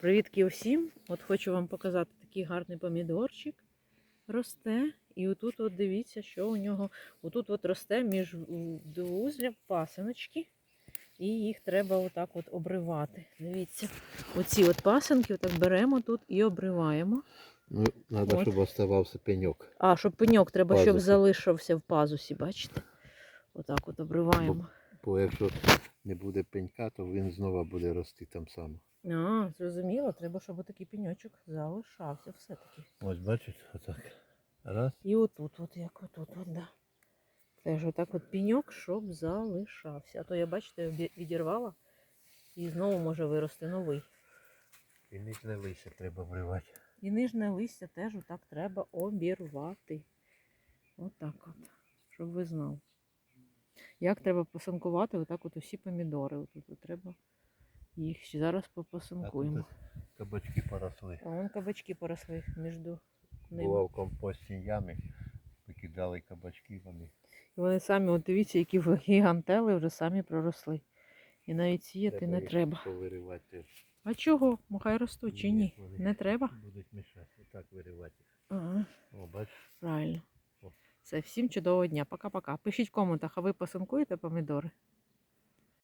Привітки усім! От хочу вам показати такий гарний помідорчик. Росте. І отут, от дивіться, що у нього. Отут от росте між двузля пасиночки. І їх треба отак от обривати. Дивіться. Оці от пасинки отак беремо тут і обриваємо. Ну, треба, щоб оставався пеньок. А, щоб пеньок треба, щоб залишився в пазусі, бачите? Отак от обриваємо. Бо якщо не буде пенька, то він знову буде рости там само. А, зрозуміло, треба, щоб такий пеньочок залишався все-таки. Ось бачиш, отак. Раз. І отут, от як отут, от, да. Теж отак от пеньок, щоб залишався. А то я, бачите, відірвала і знову може вирости новий. І нижне листя треба вривати. І нижнє листя теж отак треба обірвати. Отак от, щоб ви знали. Як треба посанкувати отак от усі помідори. Отут от треба їх ще зараз ось кабачки поросли. А вон кабачки поросли між ними. Була в компостній ямі, викидали кабачки вони. І вони самі, от дивіться, які ви- гігантели вже самі проросли. І навіть сіяти не треба. Повиривати. А чого? Махай ростуть чи Ні, вони Не треба? Будуть мішати. Отак виривати. Ага, О, бачиш? правильно. О. Все, всім чудового дня. Пока-пока. Пишіть в коментах, а ви посанкуєте помідори?